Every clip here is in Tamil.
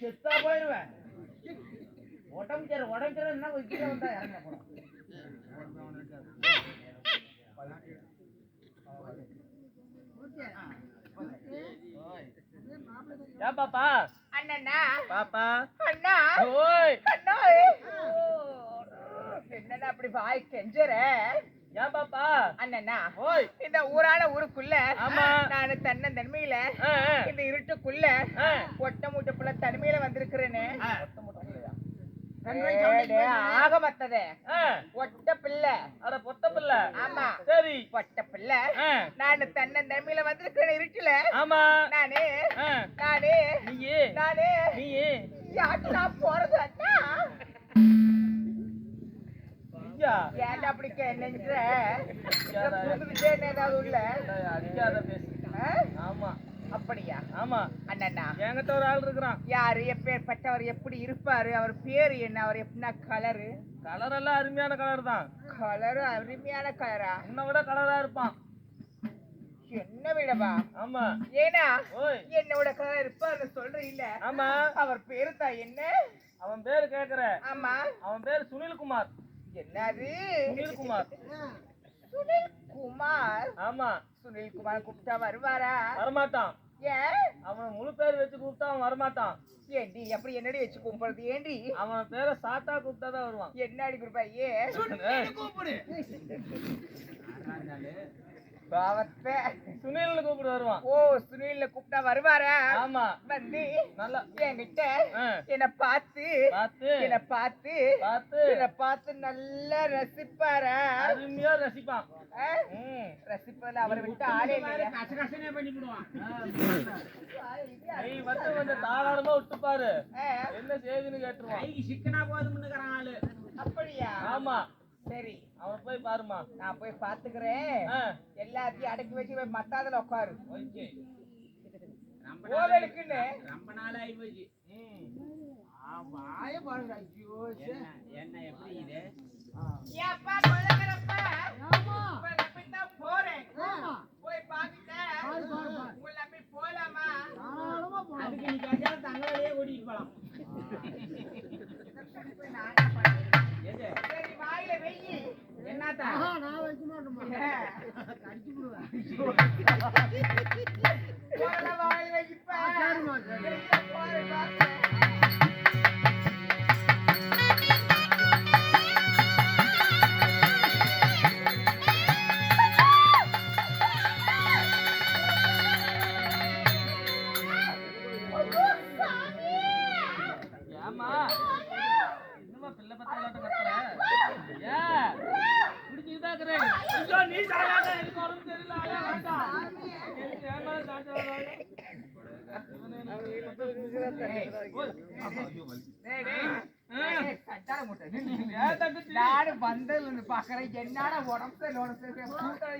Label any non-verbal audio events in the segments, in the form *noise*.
செத்தா போயிருவேன். உடம்பு சரி உடம்பு சரி என்ன கீழே வந்தா இறங்க போறோம் ஏ பாப்பா? அண்ணனா? பாப்பா? அண்ணா? ஓய். அண்ணா என்னடா அப்படி வாய் கெஞ்சற? ஏன் பாப்பா? அண்ணனா ஓய். இந்த ஊரான ஊருக்குள்ள ஆமா. நான் தன்ன தன்மையில. இந்த இருட்டுக்குள்ள. ஒட்ட மூட்டை புள்ள தனிமையில வந்திருக்கிறேனே. ஆக மத்ததே. ஒட்ட பிள்ளை அட பொட்ட பிள்ளை ஆமா. சரி. ஒட்ட பிள்ளை நான் தன்ன தன்மையில வந்திருக்கிறேன் இருட்டுல. ஆமா. நானே நானே நீயே. நானே. நீயே. யாருக்கு நான் போறது அண்ணா? அப்படியா? ஆமா. அண்ணா என்கிட்ட ஒரு ஆள் இருக்கிறான். யாரு? எப்பேற்பட்டவர்? எப்படி இருப்பாரு? அவர் பேரு என்ன? அவர் எப்படின்னா கலரு. கலர் எல்லாம் அருமையான கலர் தான். கலரு அருமையான கலரா? உன்னை விட கலரா இருப்பான். என்ன விடவா? ஆமா. ஏனா என்னோட கலர் இருப்பாரு சொல்ற இல்ல ஆமா. அவர் பேரு தான் என்ன? அவன் பேரு கேக்குற ஆமா. அவன் பேரு சுனில்குமார். என்னது? சுனில்குமார். சுனில் குமார் ஆமா. சுனில் குமார் கூப்பிட்டா வருவாரா? வரமாட்டான். ஏன் அவன் முழு பேர் வச்சு கூப்பிட்டா அவன் வரமாட்டான். ஏண்டி அப்படி என்னடி வச்சு கும்பிடுறது ஏண்டி? அவன் பேரை சாத்தா கூப்பிட்டா தான் வருவான். என்னடி குருப்பா ஏ? ஏய், பாவத்தை. சுனில்னு கூப்பிட்டு வருவான் ஓ சுனில்ல கூப்பிட்டா வருவாரா? ஆமா. வந்து நல்லா. என்கிட்ட என்ன பார்த்து பார்த்து. என்ன பார்த்து பார்த்து. என்ன பார்த்து நல்லா ரசிப்பாரா? அருமையா ரசிப்பான். ரசிப்பதுல அவரை விட்டு ஆளே நீ வந்து கொஞ்சம் தாராளமா விட்டு பாரு ஆ? என்ன செய்துன்னு கேட்டுருவான். அப்படியா? ஆமா. சரி அவன் போய் பாருமா நான் போய் பாத்துக்கிறேன். எல்லாத்தையும் அடக்கி வச்சு போய் மத்தாதுல உட்காரு ஓகே ஓவலுக்குன்னு ம். ஏப்பா கொள்ளக்கிறப்பா உங்களை நம்பித்தான் போறேன். போய் பாத்துட்டேன் உங்களை நம்பி போலாமா? போய் என்னத்தா? போறத வாயில வைப்பா வந்ததுல இருந்து பாக்குறேன். என்னடா உடம்பு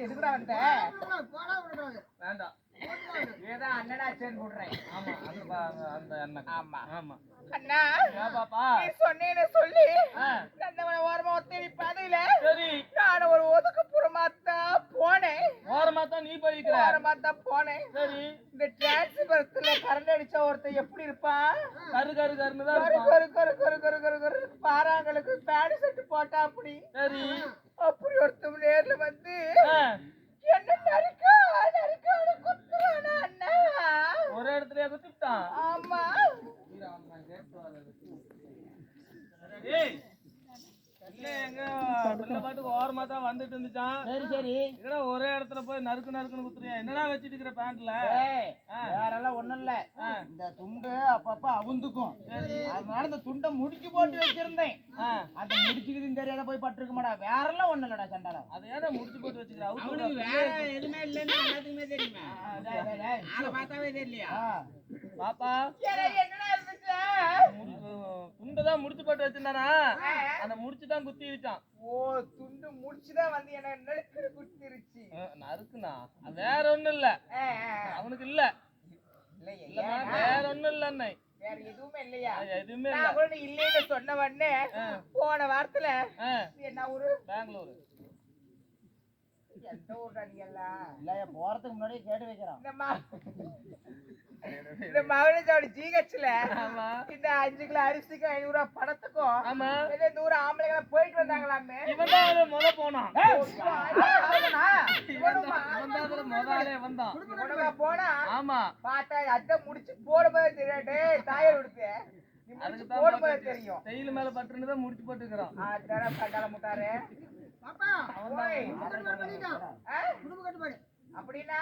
எதுக்குடா வந்த? வேண்டாம். அண்ணா சொன்னேன்னு சொல்லி நந்தவன ஓரமா ஒத்தடி பாதையில சரி. நான் ஒரு ஒதுக்குப்புறமா தான் போனேன். ஓரமா தான் நீ போய்க்கிற ஓரமா தான் போனேன். சரி. இந்த டிரான்ஸ்பரத்துல கரண்ட் அடிச்ச ஒருத்தன் எப்படி இருப்பான் கரு கரு கருன்னு தான் கரு கரு கரு கரு கரு கரு கரு. பாறாங்களுக்கு பேண்ட் செட்டு போட்டா அப்படி. சரி. அப்படி ஒருத்தன் நேர்ல வந்து ஒரே இடத்துலயே குத்திட்டான். ஆமா. ஏய் இல்ல எங்க பிள்ளை பாட்டுக்கு ஓரமா தான் வந்துட்டு இருந்துச்சான் சரி சரி. என்னடா ஒரே இடத்துல போய் நறுக்கு நறுக்குன்னு குத்துறியா? என்னடா வச்சிட்டு இருக்கிற பேண்ட்ல வேறெல்லாம் ஒண்ணும் இல்ல. இந்த துண்டு அப்பப்ப அவுந்துக்கும். அதனால இந்த துண்டை முடிச்சு போட்டு வச்சிருந்தேன். அந்த முடிச்சுக்குதுன்னு தெரியாத போய் பட்டிருக்க மாடா வேறெல்லாம் ஒண்ணும் இல்லடா சண்டால அதை முடிச்சு போட்டு வச்சுக்கிற? அவனுக்கு வேற எதுவுமே இல்லைன்னு எல்லாத்துக்குமே தெரியுமே. ஆளை பார்த்தாவே தெரியலையா? பாப்பா. என்னடா இருந்துச்சு துண்டை தான் முடிச்சு போட்டு வச்சிருந்தானா? அந்த முடிச்சு தான் குத்தி வச்சான் ஓ துண்டு முடிச்சுதான் வந்து என்ன குத்திருச்சு. நறுக்குனா? அது வேற ஒண்ணும் இல்ல. அவனுக்கு இல்ல. இல்லையா, ஏன்னா? வேற ஒண்ணும் இல்ல அண்ணே வேற எதுவுமே இல்லையா? எதுவுமே இல்ல. இல்லைன்னு சொன்ன உடனே போன வாரத்துல என்ன ஊரு? பெங்களூரு. எந்த எல்லாம்? இல்லையா போறதுக்கு முன்னாடியே கேட்டு வைக்கிறான். இந்த மா இந்த மகளிர் ஜிஹெச்ல ஆமா. இந்த அஞ்சு கிலோ அரிசிக்கும் ஐநூறு ரூபாய் பணத்துக்கும் ஆமா. ஏதோ தூரம் ஆம்பளைங்க போயிட்டு வந்தாங்களாமே. இவன் தான் முத போனான். போனா? ஆமா. பார்த்தா அத்தை முடிச்சு போடும்போது தெரியும். டேய் தாயர் போடும்போது தெரியும். தையில மேல பட்டுன்னு தான் முடிச்சு கட்டுப்பாடு. அப்படின்னா?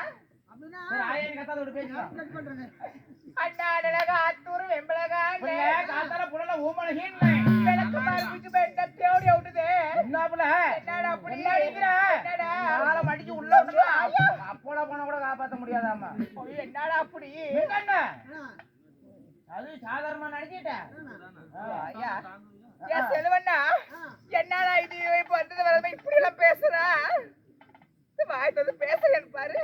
காப்பாத்த முடியாதாமா என்னடா அப்படி? அது சாதாரணமா நினைச்சிட்டேன் செல்வண்ணா. என்னடா இது? இப்ப வந்தது வரமே இப்படி எல்லாம் பேசுறா வாய் வந்து பேசுறேன் பாரு.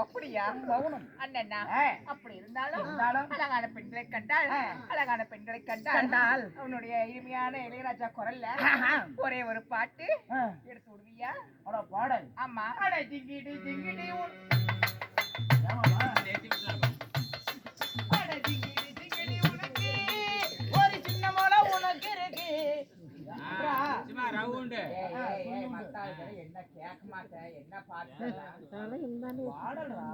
அப்படியா மௌனம் அண்ணா அப்படி இருந்தாலும் அழகான பெண்களை கண்டால் அழகான பெண்களை கண்டால் அவனுடைய இனிமையான இளையராஜா குரல்ல ஒரே ஒரு பாட்டு எடுத்து விடுவியா? பாடல். ஆமா. அட ஜிங்கிடி ஜிங்கிடி அட ஜிங்கிடி ஜிங்கிடி உனக்கு. ஒரு சின்ன மலை உனக்கு இருக்கு. என்ன கேட்க மாட்டேன்? என்ன பாட்டு பாடல்டா.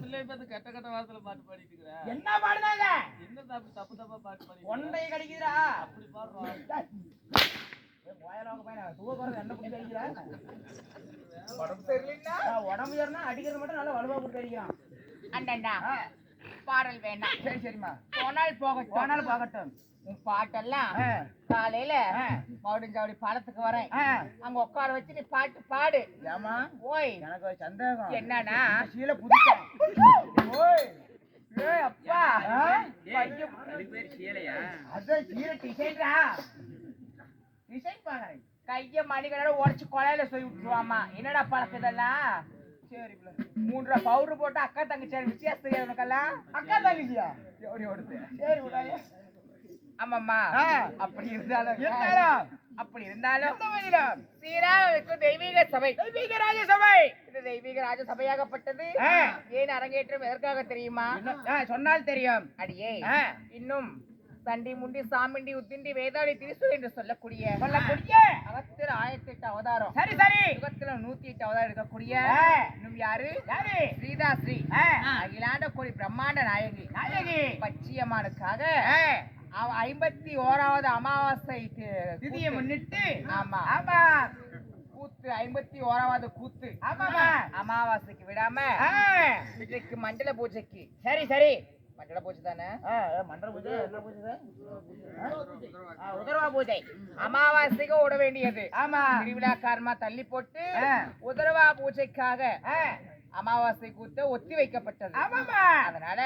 பிள்ளை பார்த்து கெட்ட கெட்ட வார்த்தையில பாட்டு பாடிட்டு இருக்கிற என்ன பாடுனாங்க என்ன தப்பு தப்பு தப்பா பாட்டு பாடிட்டு ஒன்றை கடிக்குதுடா. அப்படி என்ன புடி அடிக்கிறா? உடம்பு சரினா அடிக்கிறது மட்டும் நல்லா வலுவா கொடுத்து அடிக்கிறான் அண்ணா பாடல் வேண்டாம் சரி சரிம்மா. போனால் போகட்டும். போனால் போகட்டும். உன் பாட்டெல்லாம் காலையில மவுடிஞ்சாவடி பாலத்துக்கு வரேன். அங்க உட்கார வச்சு நீ பாட்டு பாடு. ஏமா ஓய். எனக்கு ஒரு சந்தேகம். என்னன்னா? சீல புதுசா? ஓய். ஏய் அப்பா. ஏய், அதுக்கு பேரு சீலையா? அதான் சீல டிசைன்டா டிசைன் பாக்குறேன் கைய மணிகளோட உடைச்சு கொலையில சொல்லி விட்டுருவாமா என்னடா பழக்கம் இதெல்லாம்? சரி பிள்ளை. மூன்று ரூபா பவுடர் போட்டு அக்கா தங்கச்சி வித்தியாசம் தெரியாது உனக்கெல்லாம்? அக்கா தங்கச்சியா? எப்படி ஓடுது? சரி விடாது ஆமாம்மா. அப்படி இருந்தாலும் அப்படி இருந்தாலும் சீராவுக்கு தெய்வீக சபை. தெய்வீக ராஜ சபை இது தெய்வீக ராஜ சபையாகப்பட்டது ஏன் அரங்கேற்றம் எதற்காக தெரியுமா? சொன்னால் தெரியும். அடியே இன்னும் சண்டி முண்டி சாமிண்டி உத்திண்டி வேதாளி திரிசு என்று சொல்லக்கூடிய சொல்லக்கூடிய அகத்திர ஆயிரத்தி எட்டு அவதாரம். சரி சரி. யுகத்துல நூத்தி எட்டு அவதாரம் இருக்கக்கூடிய இன்னும் யாரு? யாரு? ஸ்ரீதா ஸ்ரீ அகிலாண்ட கோடி பிரம்மாண்ட நாயகி. நாயகி. பச்சியம்மானுக்காக ஐம்பத்தி ஓராவது அமாவாசை திதியை முன்னிட்டு ஆமா. ஆமா. கூத்து ஐம்பத்தி ஓராவது கூத்து. ஆமா அமாவாசைக்கு விடாம இன்றைக்கு மண்டல பூஜைக்கு. சரி சரி. மண்டல பூஜை தானே? மண்டல பூஜை என்ன பூஜை உதரவா பூஜை. அமாவாசைக்கு விட வேண்டியது. ஆமா. திருவிழாக்காரமா தள்ளி போட்டு உதரவா பூஜைக்காக அமாவாசை கூத்து ஒத்தி வைக்கப்பட்டது. அதனால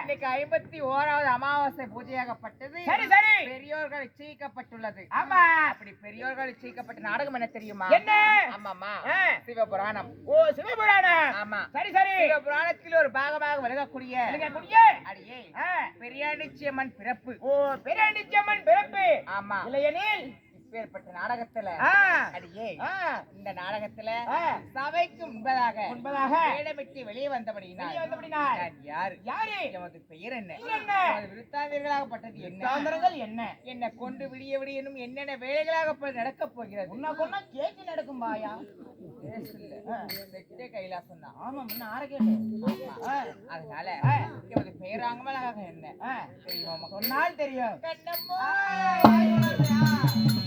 இன்னைக்கு ஐம்பத்தி ஓராவது அமாவாசை பூஜையாகப்பட்டது. சரி சரி. பெரியோர்கள் நிச்சயிக்கப்பட்டுள்ளது ஆமா. அப்படி பெரியோர்கள் நிச்சயிக்கப்பட்ட நாடகம் என்ன தெரியுமா? என்ன? ஆமாமா சிவபுராணம். ஓ சிவபுராணம். ஆமா. சரி சரி. சிவபுராணத்தில் ஒரு பாகமாக விலகக்கூடிய விலகக்கூடிய அடியே பெரியாண்டிச்சியம்மன் பிறப்பு. ஓ பெரியாண்டிச்சியம்மன் பிறப்பு. ஆமா. இல்லையெனில் இப்பேற்பட்ட நாடகத்துல அடியே இந்த நாடகத்துல சபைக்கு முன்பதாக முன்பதாக வேடமிட்டு வெளியே வந்தபடினால் நான் யாரு? யாரு? எமது பெயர் என்ன? விருத்தாந்தர்களாகப்பட்டது என்ன? என்ன? என்ன கொண்டு விடிய விடியனும் என்னென்ன வேலைகளாக நடக்க போகிறது? உன்ன கொண்டா கேக்கு நடக்கும் பாயா? கைலாசம் தான். ஆமா முன்ன கேட்டு அதனால எமது பெயராங்கமலாக என்ன? தெரியுமா சொன்னால் தெரியும். கண்ணம்மா!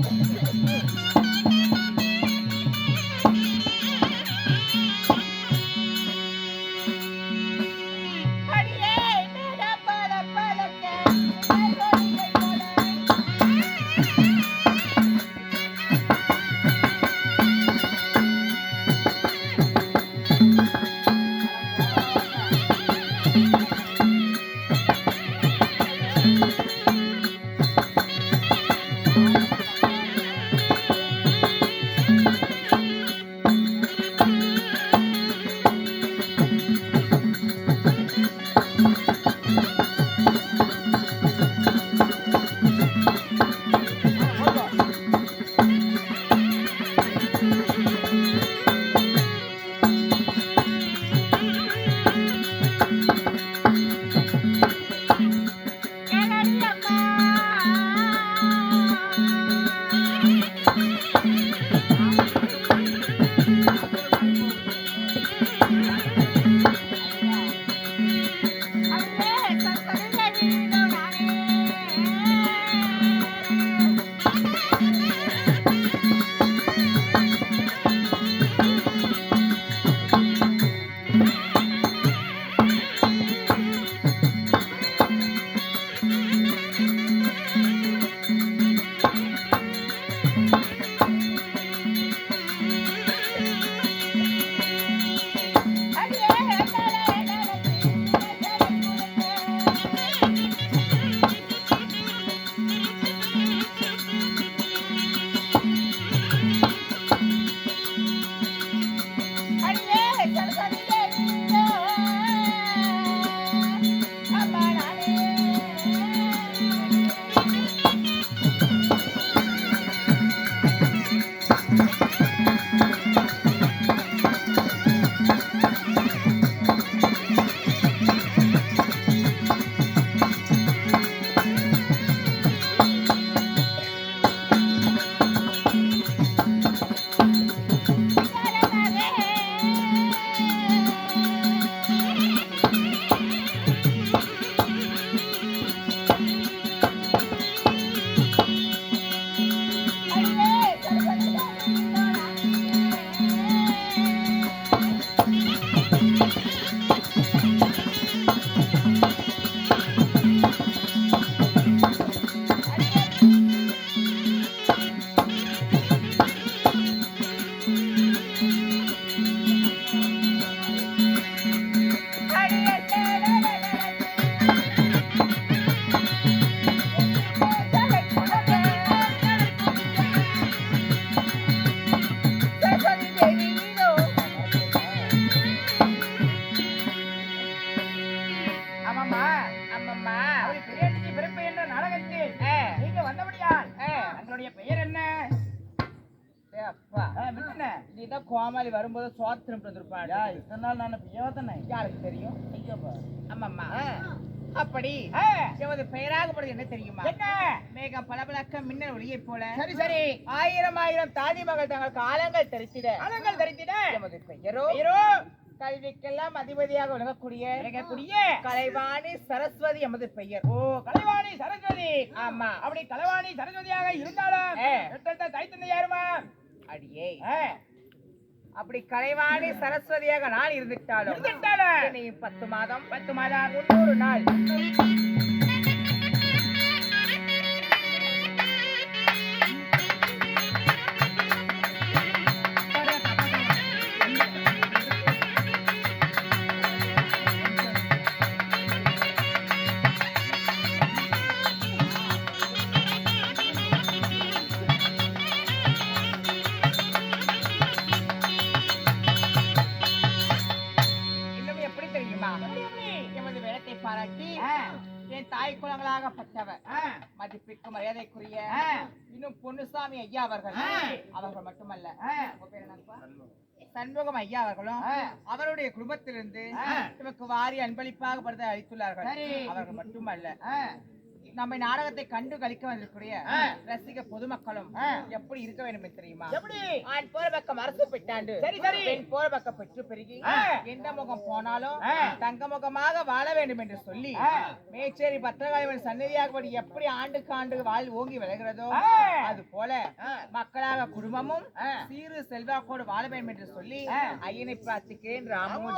Thank *laughs* you. வரும்போது சோத்திரம் வந்திருப்பாள் இத்தனை நாள் நான் பியவா தானே யாருக்கு தெரியும்? ஆமாம்மா அப்படி எமது பெயராகப்படுது என்ன தெரியுமா? என்ன? மேகம் பளபளக்க மின்னல் ஒளியை போல சரி சரி. ஆயிரம் ஆயிரம் தாதி மகள் தங்கள் காலங்கள் தரித்திட. காலங்கள் தரித்திட? எமது பெயரோ? பெயரோ? கல்விக்கெல்லாம் அதிபதியாக விளங்கக்கூடிய விளங்கக்கூடிய கலைவாணி சரஸ்வதி எமது பெயர். ஓ கலைவாணி சரஸ்வதி. ஆமா. அப்படி கலைவாணி சரஸ்வதியாக இருந்தாலும் தைத்தந்தை யாருமா? அடியே. அப்படி கலைவாணி சரஸ்வதியாக நான் இருந்துட்டாலும் பத்து மாதம் பத்து மாதம் முன்னூறு நாள். ஐயா அவர்கள். அவர்கள் மட்டுமல்ல? சண்முகம் ஐயா அவர்களும் அவருடைய குடும்பத்திலிருந்து நமக்கு வாரி அன்பளிப்பாக படுத்த அளித்துள்ளார்கள். அவர்கள் மட்டுமல்ல. நம்ம நாடகத்தை கண்டு கழிக்க வந்திருக்கூடிய ரசிக பொதுமக்களும் எப்படி இருக்க வேண்டும் தெரியுமா? ஆண் போற பக்கம் அரசு பெற்றாண்டு. சரி சரி. பெண் போற பக்கம் பெற்று பெருகி எந்த முகம் போனாலும் தங்க முகமாக வாழ வேண்டும் என்று சொல்லி மேச்சேரி பத்திரகாளிவன் சன்னதியாகப்படி எப்படி ஆண்டுக்கு ஆண்டு வாழ் ஓங்கி விளைகிறதோ அது போல மக்களாக குடும்பமும் சீரு செல்வாக்கோடு வாழ வேண்டும் என்று சொல்லி ஐயனை பிரார்த்திக்கிறேன் ராமோ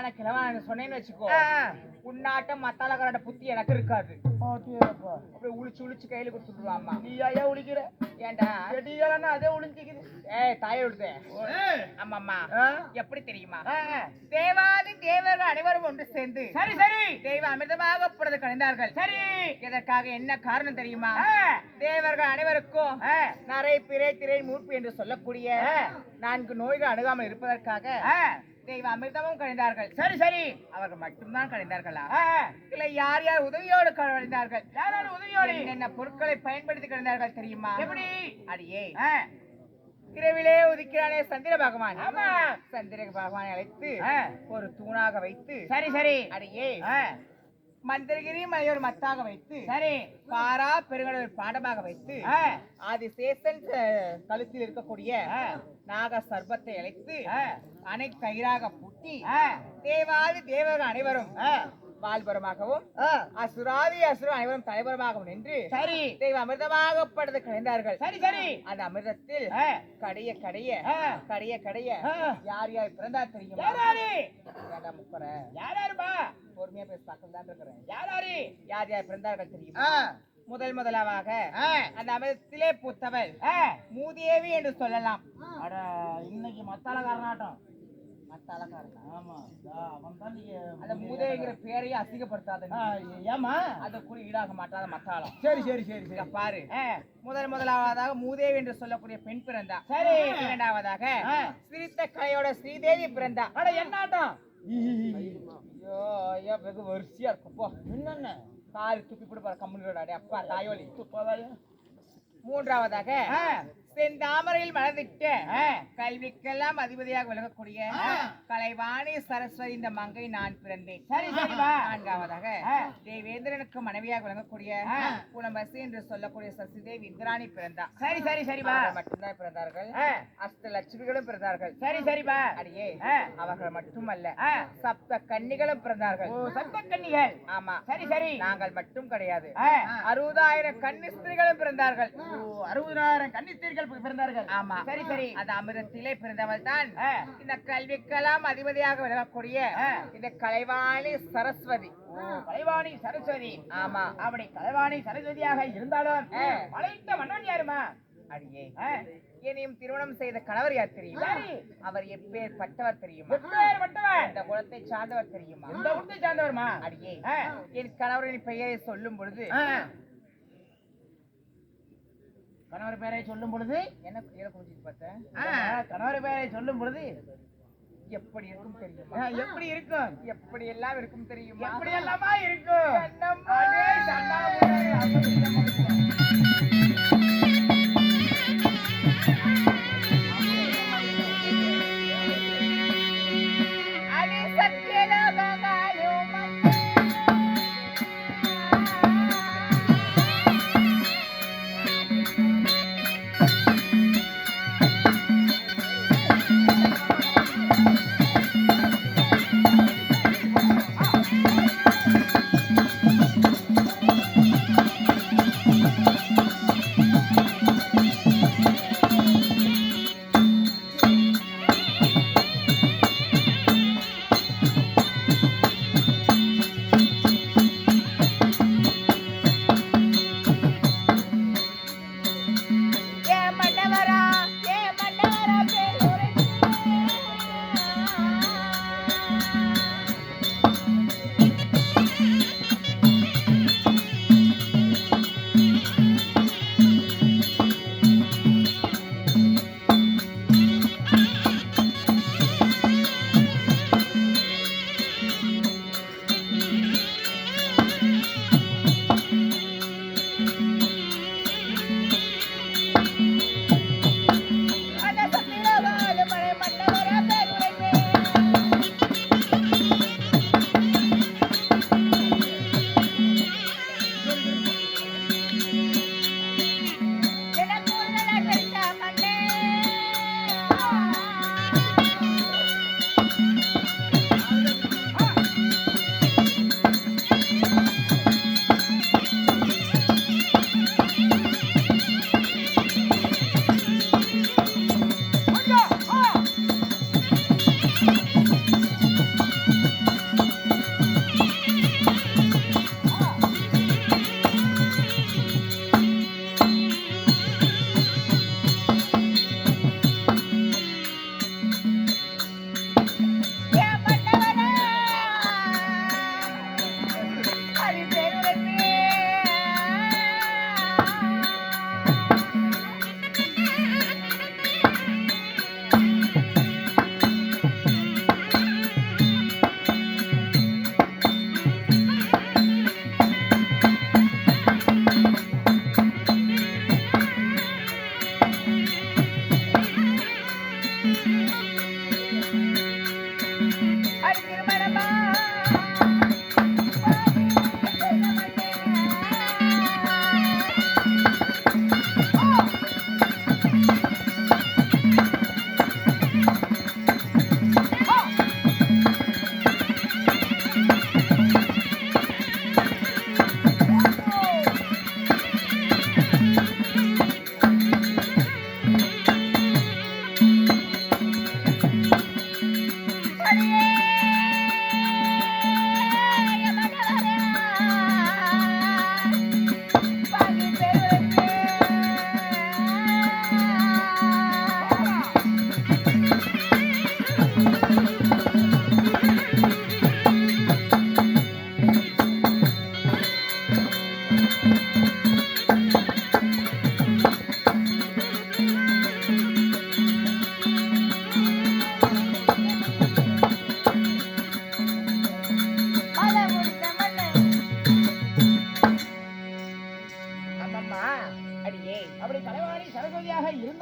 களவான கிழவான சொன்னேன்னு வச்சுக்கோ. உன்னாட்டம் மத்தாளக்காரோட புத்தி எனக்கு இருக்காது. அப்படியே உளிச்சு உளிச்சு கையில கொடுத்துடுவாமா நீ ஐயா உளிக்கிற? ஏன்டா? செடிகளா அதே உளிஞ்சிக்குது. ஏய் தாயை விடுதே ஆமாம்மா. எப்படி தெரியுமா? தேவாதி தேவர்கள் அனைவரும் ஒன்று சேர்ந்து சரி சரி. தெய்வ அமிர்தமாக புறது கணிந்தார்கள் சரி. இதற்காக என்ன காரணம் தெரியுமா? தேவர்கள் அனைவருக்கும் நரை பிறை திரை மூர்ப்பு என்று சொல்லக்கூடிய நான்கு நோய்கள் அணுகாமல் இருப்பதற்காக தெய்வ அமிர்தமும் கணிந்தார்கள் சரி சரி. அவர்கள் மட்டும்தான் கணிந்தார்களா இல்ல யார் யார் உதவியோடு கணிந்தார்கள் யார் யார் உதவியோடு? என்ன பொருட்களை பயன்படுத்தி கணிந்தார்கள் தெரியுமா? எப்படி? அடியே. இரவிலே உதிக்கிறானே சந்திர பகவான். ஆமா. சந்திர பகவானை அழைத்து ஒரு தூணாக வைத்து சரி சரி. அடியே. மந்திரகிரி மலையோர் மத்தாக வைத்து சரி. பாரா பெருங்கடல் பாடமாக வைத்து ஆதிசேஷன் அஹ், கழுத்தில் இருக்கக்கூடிய நாக சர்பத்தை அழைத்து அணை கயிறாக பூட்டி தேவாதி தேவர்கள் அனைவரும் வாழ்புறமாகவும் அசுராதி அசுரம் அனைவரும் தலைவரமாகவும் நின்று சரி. தெய்வ அமிர்தமாக படுத்து கலைந்தார்கள். சரி சரி. அந்த அமிர்தத்தில் கடைய கடைய கடைய கடைய யார் யார் பிறந்தா தெரியும்? பொறுமையா பேச பக்கம் தான் இருக்கிறேன். யார் யாரு யார் பிறந்தார்கள் தெரியுமா? முதல் முதலாக அந்த அமிர்தத்திலே பூத்தவள் மூதேவி என்று சொல்லலாம். அட இன்னைக்கு மத்தால காரணாட்டம் ஆமா. அவன் தான் அந்த மூதேவிங்கிற பேரையே அசிங்கப்படுத்தாத. ஏமா அது கூட ஈடாக மாட்டாத மத்தாளம் சரி சரி சரி இங்க பாரு. முதல் முதலாவதாக மூதேவி என்று சொல்லக்கூடிய பெண் பிறந்தா. சரி. இரண்டாவதாக. சிரித்த கலையோட ஸ்ரீதேவி பிறந்தா. அட என்னாட்டம் ஐயோ ஐயோ வெகு வரிசையா இருக்கும். போ. என்னென்ன? காரு துப்பி போட்டு பாரு கம்முனோட அப்பா தாயோலி. துப்பாதாயா? மூன்றாவதாக செந்தாமரையில் மலர்ந்திட்ட கல்விக்கெல்லாம் அதிபதியாக விளங்கக்கூடிய கலைவாணி சரஸ்வதி இந்த மங்கை நான் பிறந்தேன். நான்காவதாக தேவேந்திரனுக்கு மனைவியாக விளங்கக்கூடிய புலம்பசி என்று சொல்லக்கூடிய சசிதேவி இந்திராணி பிறந்தா சரி சரி சரி பா அவர்கள் மட்டும்தான் பிறந்தார்கள். அஷ்ட லட்சுமிகளும் பிறந்தார்கள். சரி சரி பா அடியே. அவர்கள் மட்டுமல்ல. சப்த கன்னிகளும் பிறந்தார்கள். ஓ சத்த கன்னிகள் ஆமா. சரி சரி. நாங்கள் மட்டும் கிடையாது. அறுபதாயிரம் கன்னிஸ்திரிகளும் பிறந்தார்கள். அறுபதாயிரம் கன்னிஸ்தீர்கள் பிறந்தார்கள். ஆமா. சரி சரி. அந்த அமிர்தத்திலே பிறந்தவள் தான். இந்த கல்விக்கெல்லாம் அதிபதியாக விளங்கக்கூடிய இந்த கலைவாணி சரஸ்வதி. கலைவாணி சரஸ்வதி. ஆமா. அப்படி கலைவாணி சரஸ்வதியாக இருந்தாலும். மலையிட்ட மன்னன் யாருமா? அடியே. என்னையும் திருமணம் செய்த கணவர் யார் தெரியுமா. அவர் தெரியுமா? எப்பேர் பட்டவன் இந்த குலத்தை சார்ந்தவர் தெரியுமா? இந்த உடுத்தை சார்ந்தவர்மா? அடியே. என் கணவரின் பெயரை சொல்லும் பொழுது. கணவர் பெயரை சொல்லும் பொழுது என்ன குடிச்சிட்டு பார்த்தேன் கணவர் பெயரை சொல்லும் பொழுது எப்படி இருக்கும் தெரியுமா? எப்படி இருக்கும்? எப்படி எல்லாம் இருக்கும் தெரியுமா? எப்படி எல்லாமா இருக்கும்? you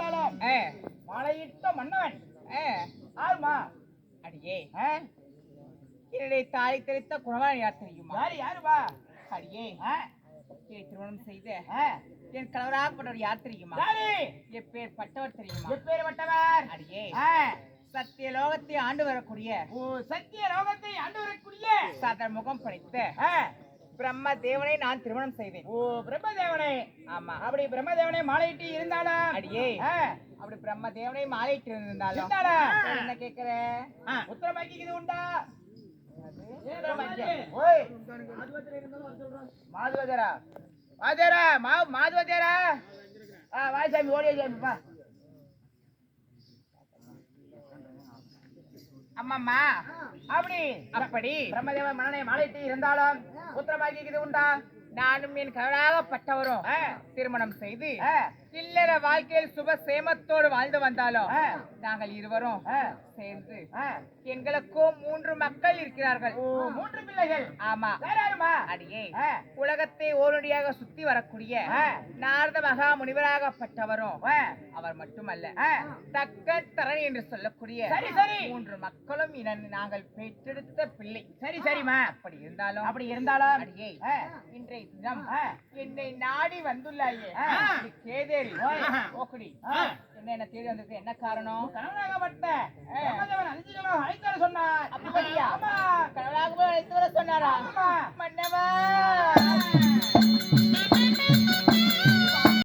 இருந்தாலும் மாலையிட்ட மன்னவன். ஆமா அடியே? என்னுடைய தாய் தெரித்த குணவான் யார் தெரியுமா? யாரு? யாருப்பா அடியே. திருமணம் செய்த? என் கணவராகப்பட்டவர் யார் தெரியுமா? யாரு? எப்பேர் பட்டவர் தெரியுமா? எப்பேற்பட்டவர்? அடியே. ஆ? சத்திய லோகத்தை ஆண்டு வரக்கூடிய ஓ சத்திய லோகத்தை ஆண்டு வரக்கூடிய சதர் முகம் படைத்த? பிரம்ம தேவனை நான் திருமணம் செய்தேன் ஓ பிரம்மதேவனே ஆமா. அப்படி பிரம்மதேவனே மாலையிட்டு இருந்தானா அடியே? அப்படி பிரம்ம தேவனை மாலையிட்டு இருந்தாலும் இருந்தாளா? என்ன கேக்குற. உத்தரமாக்கி இது உண்டா? மாதுவதரா மாதுவதேரா ஆ வா சாமி ஓடியா சாமி வா அம்மம்மா அப்படி. அப்படி. பிரம்மதேவ மனனை மாலையிட்டு இருந்தாலும் உத்தரமாக்கி இது உண்டா? நானும் என் கணவராகப்பட்டவரும் ஆ. திருமணம் செய்து. இல்லற வாழ்க்கையில் சுப சேமத்தோடு வாழ்ந்து வந்தாலும். நாங்கள் இருவரும். சேர்ந்து. எங்களுக்கும் மூன்று மக்கள் இருக்கிறார்கள் மூன்று பிள்ளைகள் ஆமா அடியே. உலகத்தை ஓரடியாக சுத்தி வரக்கூடிய. நாரத மகா முனிவராகப்பட்டவரும். அவர் மட்டுமல்ல. தக்க தரணி என்று சொல்லக்கூடிய. மூன்று மக்களும் நாங்கள் பெற்றெடுத்த பிள்ளை சரி சரிம்மா அப்படி இருந்தாலும் அப்படி இருந்தாலும் அடியே. இன்றைய. என்னை நாடி வந்துள்ளாயே. கேதேரி. ஓக்குடி. என்ன என்ன தேடி வந்திருக்கு. என்ன காரணம்? அழைத்தாரு சொன்னார். அப்படியா அழைத்து வர சொன்னாரா. மன்னவா.